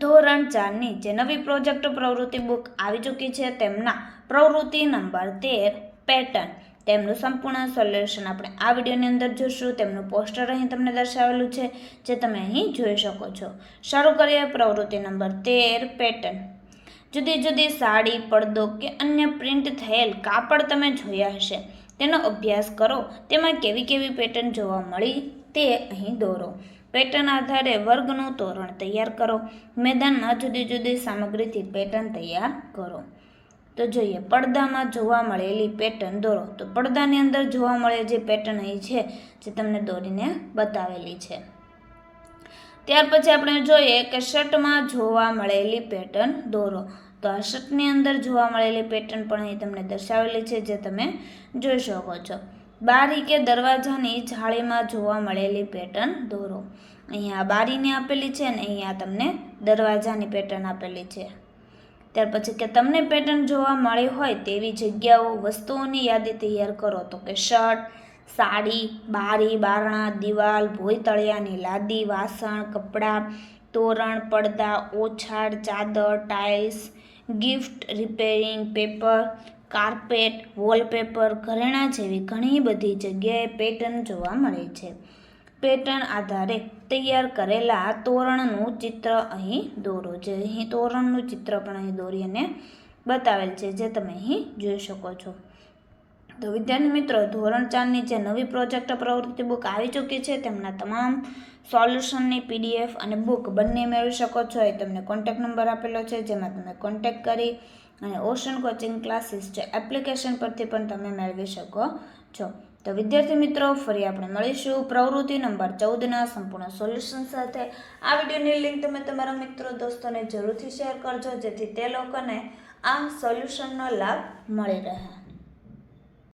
ધોરણ ચારની જે નવી પ્રોજેક્ટ પ્રવૃત્તિ બુક આવી ચૂકી છે તેમના પ્રવૃત્તિ નંબર તેર, પેટર્ન. તેમનું સંપૂર્ણ સોલ્યુશન આપણે આ વિડીયોની અંદર જોશું. તેમનું પોસ્ટર અહીં તમને દર્શાવેલું છે, જે તમે અહીં જોઈ શકો છો. શરૂ કરીએ પ્રવૃત્તિ નંબર તેર, પેટર્ન. જુદી જુદી સાડી, પડદો કે અન્ય પ્રિન્ટ થયેલ કાપડ તમે જોયા હશે. તેનો અભ્યાસ કરો. તેમાં કેવી કેવી પેટર્ન જોવા મળી તે અહીં દોરો. પેટર્ન આધારે વર્ગનું તોરણ તૈયાર કરો. મેદાનમાં જુદી જુદી સામગ્રીથી પેટર્ન તૈયાર કરો. તો જોઈએ, પડદામાં જોવા મળેલી પેટર્ન દોરો. તો પડદાની અંદર જોવા મળે જે પેટર્ન અહીં છે, જે તમને દોરીને બતાવેલી છે. ત્યાર પછી આપણે જોઈએ કે શર્ટમાં જોવા મળેલી પેટર્ન દોરો. તો આ શર્ટની અંદર જોવા મળેલી પેટર્ન પણ અહીં તમને દર્શાવેલી છે, જે તમે જોઈ શકો છો. બારી કે દરવાજાની જાળીમાં જોવા મળેલી પેટર્ન દોરો. અહીંયા બારીને આપેલી છે અને અહીંયા તમને દરવાજાની પેટર્ન આપેલી છે. ત્યાર પછી કે તમને પેટર્ન જોવા મળી હોય તેવી જગ્યાઓ, વસ્તુઓની યાદી તૈયાર કરો. તો કે શર્ટ, સાડી, બારી, બારણા, દિવાલ ભોય તળિયાની લાદી, વાસણ, કપડાં, તોરણ, પડદા ઓછાડ ચાદર, tiles gift, repairing paper, carpet, wallpaper, ઘરેણાં જેવી ઘણી બધી જગ્યાએ પેટર્ન જોવા મળે છે. પેટર્ન આધારે તૈયાર કરેલા તોરણનું ચિત્ર અહીં દોરો. જે અહીં તોરણનું ચિત્ર પણ અહીં દોરી અને બતાવેલ છે, જે તમે અહીં જોઈ શકો છો. તો વિદ્યાર્થી મિત્રો, ધોરણ ચારની જે નવી પ્રોજેક્ટ પ્રવૃત્તિ બુક આવી ચૂકી છે, તેમના તમામ સોલ્યુશનની પીડીએફ અને બુક બંને મેળવી શકો છો. એ તમને કોન્ટેક નંબર આપેલો છે, જેમાં તમે કોન્ટેક કરી અને ઓશન કોચિંગ ક્લાસીસ જે એપ્લિકેશન પરથી પણ તમે મેળવી શકો છો. તો વિદ્યાર્થી મિત્રો, ફરી આપણે મળીશું પ્રવૃત્તિ નંબર ચૌદના સંપૂર્ણ સોલ્યુશન સાથે. આ વિડીયોની લિંક તમે તમારા મિત્રો દોસ્તોને જરૂરથી શેર કરજો, જેથી તે લોકોને આ સોલ્યુશનનો લાભ મળી રહે.